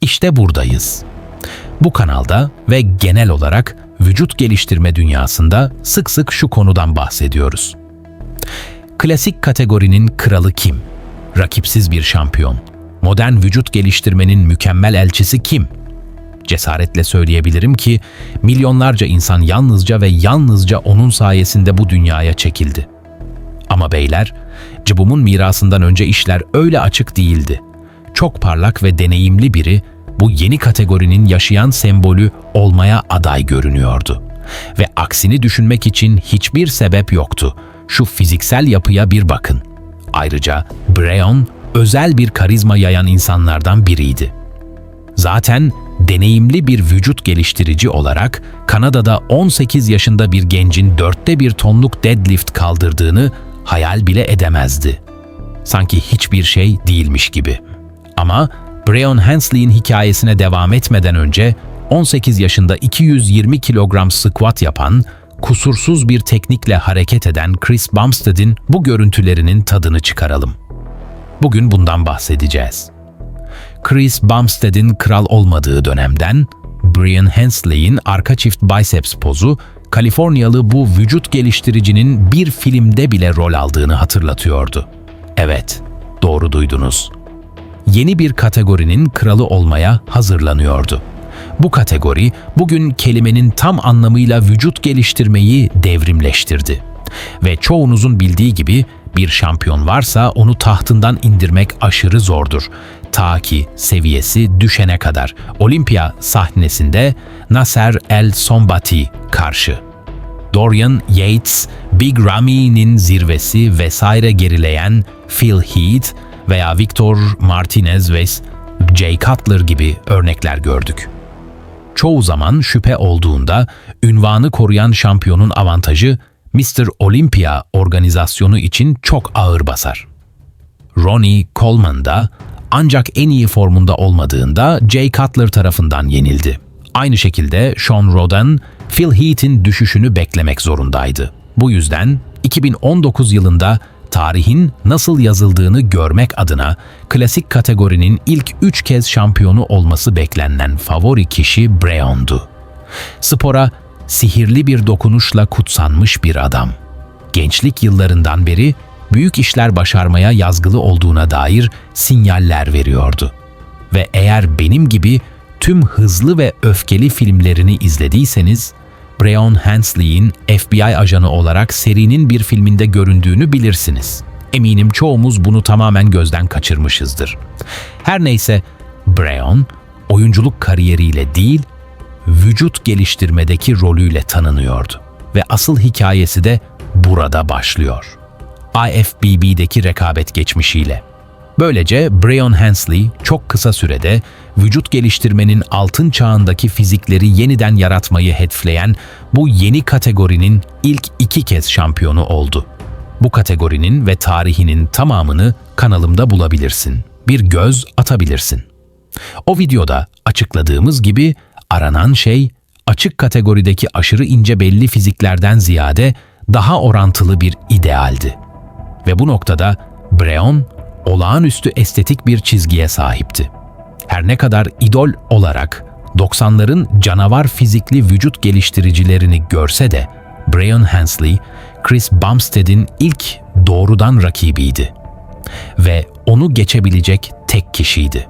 İşte buradayız. Bu kanalda ve genel olarak vücut geliştirme dünyasında sık sık şu konudan bahsediyoruz. Klasik kategorinin kralı kim? Rakipsiz bir şampiyon. Modern vücut geliştirmenin mükemmel elçisi kim? Cesaretle söyleyebilirim ki milyonlarca insan yalnızca ve yalnızca onun sayesinde bu dünyaya çekildi. Ama beyler, Cıbum'un mirasından önce işler öyle açık değildi. Çok parlak ve deneyimli biri bu yeni kategorinin yaşayan sembolü olmaya aday görünüyordu. Ve aksini düşünmek için hiçbir sebep yoktu. Şu fiziksel yapıya bir bakın. Ayrıca Breon özel bir karizma yayan insanlardan biriydi. Zaten deneyimli bir vücut geliştirici olarak Kanada'da 18 yaşında bir gencin dörtte bir tonluk deadlift kaldırdığını hayal bile edemezdi. Sanki hiçbir şey değilmiş gibi. Ama Breon Hensley'in hikayesine devam etmeden önce 18 yaşında 220 kilogram squat yapan, kusursuz bir teknikle hareket eden Chris Bumstead'in bu görüntülerinin tadını çıkaralım. Bugün bundan bahsedeceğiz. Chris Bumstead'in kral olmadığı dönemden, Brian Hensley'in arka çift biceps pozu, Kaliforniyalı bu vücut geliştiricinin bir filmde bile rol aldığını hatırlatıyordu. Evet, doğru duydunuz. Yeni bir kategorinin kralı olmaya hazırlanıyordu. Bu kategori bugün kelimenin tam anlamıyla vücut geliştirmeyi devrimleştirdi. Ve çoğunuzun bildiği gibi bir şampiyon varsa onu tahtından indirmek aşırı zordur. Ta ki seviyesi düşene kadar. Olimpiya sahnesinde Nasser El Sombati karşı. Dorian Yates, Big Rami'nin zirvesi vesaire gerileyen Phil Heath veya Victor Martinez ve Jay Cutler gibi örnekler gördük. Çoğu zaman şüphe olduğunda ünvanı koruyan şampiyonun avantajı Mr. Olympia organizasyonu için çok ağır basar. Ronnie Coleman da ancak en iyi formunda olmadığında Jay Cutler tarafından yenildi. Aynı şekilde Sean Rodan, Phil Heath'in düşüşünü beklemek zorundaydı. Bu yüzden 2019 yılında tarihin nasıl yazıldığını görmek adına klasik kategorinin ilk üç kez şampiyonu olması beklenen favori kişi Breon'du. Spora sihirli bir dokunuşla kutsanmış bir adam. Gençlik yıllarından beri büyük işler başarmaya yazgılı olduğuna dair sinyaller veriyordu. Ve eğer benim gibi tüm hızlı ve öfkeli filmlerini izlediyseniz, Breon Hensley'in FBI ajanı olarak serinin bir filminde göründüğünü bilirsiniz. Eminim çoğumuz bunu tamamen gözden kaçırmışızdır. Her neyse, Breon, oyunculuk kariyeriyle değil, vücut geliştirmedeki rolüyle tanınıyordu. Ve asıl hikayesi de burada başlıyor. IFBB'deki rekabet geçmişiyle. Böylece Breon Hensley çok kısa sürede vücut geliştirmenin altın çağındaki fizikleri yeniden yaratmayı hedefleyen bu yeni kategorinin ilk iki kez şampiyonu oldu. Bu kategorinin ve tarihinin tamamını kanalımda bulabilirsin. Bir göz atabilirsin. O videoda açıkladığımız gibi aranan şey açık kategorideki aşırı ince belli fiziklerden ziyade daha orantılı bir idealdi. Ve bu noktada Breon olağanüstü estetik bir çizgiye sahipti. Her ne kadar idol olarak 90'ların canavar fizikli vücut geliştiricilerini görse de Brian Hensley, Chris Bumstead'in ilk doğrudan rakibiydi ve onu geçebilecek tek kişiydi.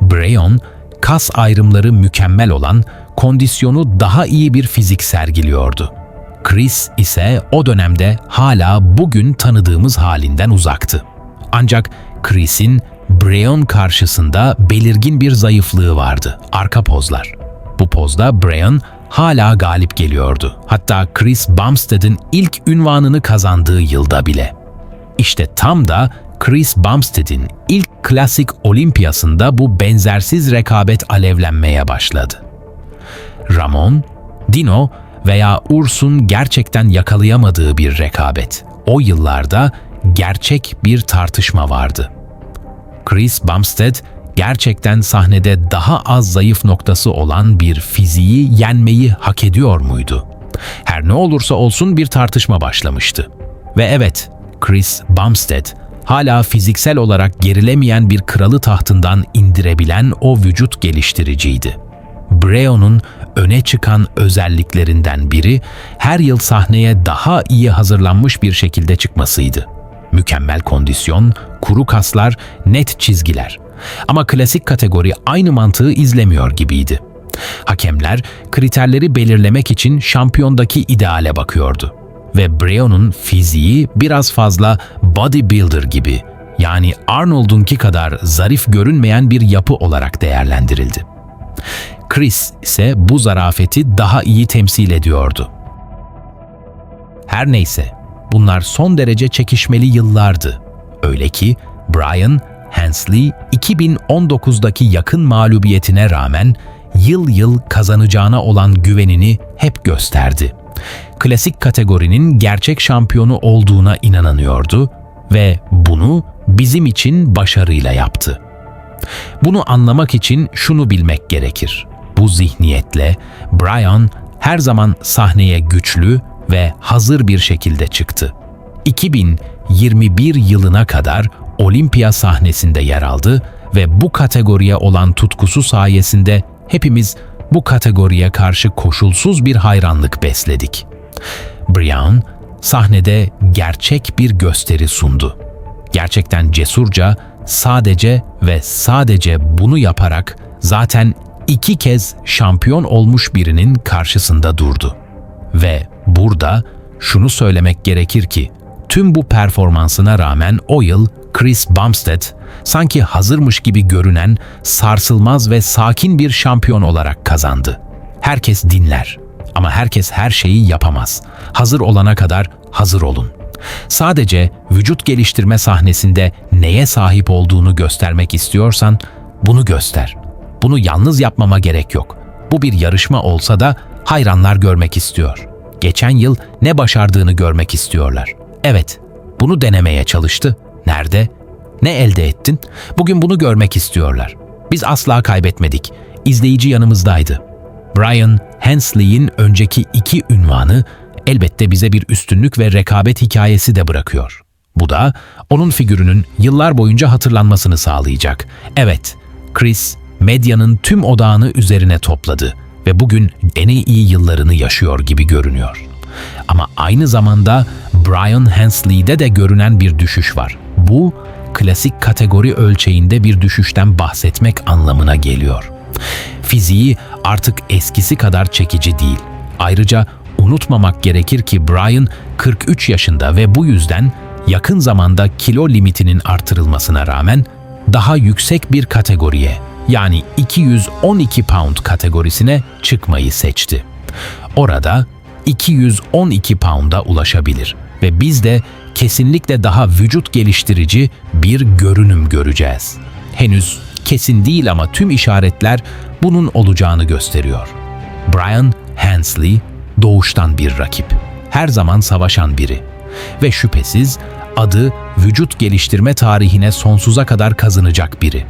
Brian, kas ayrımları mükemmel olan, kondisyonu daha iyi bir fizik sergiliyordu. Chris ise o dönemde hala bugün tanıdığımız halinden uzaktı. Ancak Chris'in Breon karşısında belirgin bir zayıflığı vardı. Arka pozlar. Bu pozda Breon hala galip geliyordu. Hatta Chris Bumstead'in ilk ünvanını kazandığı yılda bile. İşte tam da Chris Bumstead'in ilk klasik olimpiyasında bu benzersiz rekabet alevlenmeye başladı. Ramon, Dino veya Urs'un gerçekten yakalayamadığı bir rekabet. O yıllarda gerçek bir tartışma vardı. Chris Bumstead gerçekten sahnede daha az zayıf noktası olan bir fiziği yenmeyi hak ediyor muydu? Her ne olursa olsun bir tartışma başlamıştı. Ve evet, Chris Bumstead hala fiziksel olarak gerilemeyen bir kralı tahtından indirebilen o vücut geliştiriciydi. Breo'nun öne çıkan özelliklerinden biri her yıl sahneye daha iyi hazırlanmış bir şekilde çıkmasıydı. Mükemmel kondisyon, kuru kaslar, net çizgiler. Ama klasik kategori aynı mantığı izlemiyor gibiydi. Hakemler kriterleri belirlemek için şampiyondaki ideale bakıyordu. Ve Breo'nun fiziği biraz fazla bodybuilder gibi yani Arnold'unki kadar zarif görünmeyen bir yapı olarak değerlendirildi. Chris ise bu zarafeti daha iyi temsil ediyordu. Her neyse, bunlar son derece çekişmeli yıllardı. Öyle ki Brian Hensley 2019'daki yakın mağlubiyetine rağmen yıl yıl kazanacağına olan güvenini hep gösterdi. Klasik kategorinin gerçek şampiyonu olduğuna inananıyordu ve bunu bizim için başarıyla yaptı. Bunu anlamak için şunu bilmek gerekir. Bu zihniyetle Brian her zaman sahneye güçlü ve hazır bir şekilde çıktı. 2021 yılına kadar Olimpiya sahnesinde yer aldı ve bu kategoriye olan tutkusu sayesinde hepimiz bu kategoriye karşı koşulsuz bir hayranlık besledik. Brian sahnede gerçek bir gösteri sundu. Gerçekten cesurca, sadece ve sadece bunu yaparak zaten iki kez şampiyon olmuş birinin karşısında durdu. Ve burada şunu söylemek gerekir ki tüm bu performansına rağmen o yıl Chris Bumstead sanki hazırmış gibi görünen sarsılmaz ve sakin bir şampiyon olarak kazandı. Herkes dinler ama herkes her şeyi yapamaz. Hazır olana kadar hazır olun. Sadece vücut geliştirme sahnesinde neye sahip olduğunu göstermek istiyorsan bunu göster. Bunu yalnız yapmama gerek yok. Bu bir yarışma olsa da hayranlar görmek istiyor. Geçen yıl ne başardığını görmek istiyorlar. Evet, bunu denemeye çalıştı. Nerede? Ne elde ettin? Bugün bunu görmek istiyorlar. Biz asla kaybetmedik. İzleyici yanımızdaydı. Brian Hensley'in önceki iki ünvanı elbette bize bir üstünlük ve rekabet hikayesi de bırakıyor. Bu da onun figürünün yıllar boyunca hatırlanmasını sağlayacak. Evet, Chris medyanın tüm odağını üzerine topladı ve bugün en iyi yıllarını yaşıyor gibi görünüyor. Ama aynı zamanda Brian Hensley'de de görünen bir düşüş var. Bu klasik kategori ölçeğinde bir düşüşten bahsetmek anlamına geliyor. Fiziği artık eskisi kadar çekici değil. Ayrıca unutmamak gerekir ki Brian 43 yaşında ve bu yüzden yakın zamanda kilo limitinin artırılmasına rağmen daha yüksek bir kategoriye yani 212 pound kategorisine çıkmayı seçti. Orada 212 pound'a ulaşabilir ve biz de kesinlikle daha vücut geliştirici bir görünüm göreceğiz. Henüz kesin değil ama tüm işaretler bunun olacağını gösteriyor. Brian Hensley doğuştan bir rakip. Her zaman savaşan biri. Ve şüphesiz adı vücut geliştirme tarihine sonsuza kadar kazanacak biri.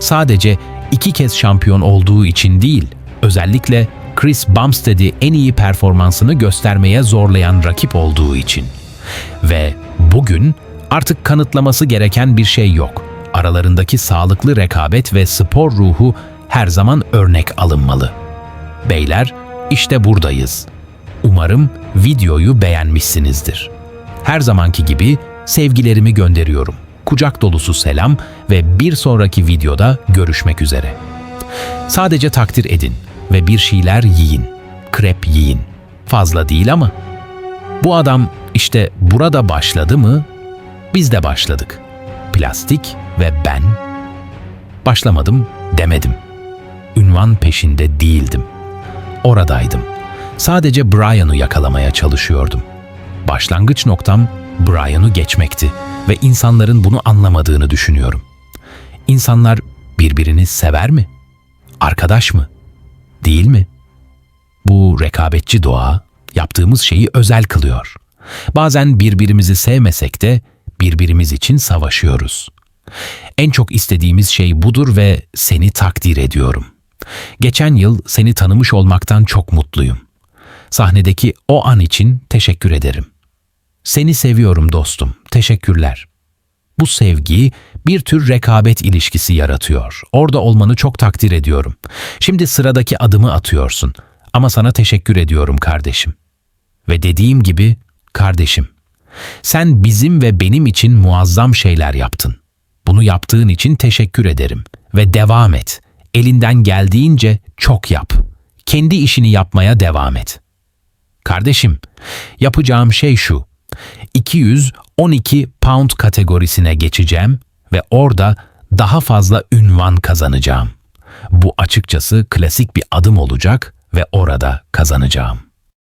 Sadece iki kez şampiyon olduğu için değil, özellikle Chris Bumstead'i en iyi performansını göstermeye zorlayan rakip olduğu için. Ve bugün artık kanıtlaması gereken bir şey yok. Aralarındaki sağlıklı rekabet ve spor ruhu her zaman örnek alınmalı. Beyler, işte buradayız. Umarım videoyu beğenmişsinizdir. Her zamanki gibi sevgilerimi gönderiyorum. Kucak dolusu selam ve bir sonraki videoda görüşmek üzere. Sadece takdir edin ve bir şeyler yiyin. Krep yiyin. Fazla değil ama. Bu adam işte burada başladı mı? Biz de başladık. Plastik ve ben. Başlamadım demedim. Ünvan peşinde değildim. Oradaydım. Sadece Brian'ı yakalamaya çalışıyordum. Başlangıç noktam Brian'ı geçmekti ve insanların bunu anlamadığını düşünüyorum. İnsanlar birbirini sever mi? Arkadaş mı? Değil mi? Bu rekabetçi doğa yaptığımız şeyi özel kılıyor. Bazen birbirimizi sevmesek de birbirimiz için savaşıyoruz. En çok istediğimiz şey budur ve seni takdir ediyorum. Geçen yıl seni tanımış olmaktan çok mutluyum. Sahnedeki o an için teşekkür ederim. Seni seviyorum dostum. Teşekkürler. Bu sevgi bir tür rekabet ilişkisi yaratıyor. Orada olmanı çok takdir ediyorum. Şimdi sıradaki adımı atıyorsun. Ama sana teşekkür ediyorum kardeşim. Ve dediğim gibi kardeşim, sen bizim ve benim için muazzam şeyler yaptın. Bunu yaptığın için teşekkür ederim ve devam et. Elinden geldiğince çok yap. Kendi işini yapmaya devam et. Kardeşim, yapacağım şey şu. 212 pound kategorisine geçeceğim ve orada daha fazla ünvan kazanacağım. Bu açıkçası klasik bir adım olacak ve orada kazanacağım.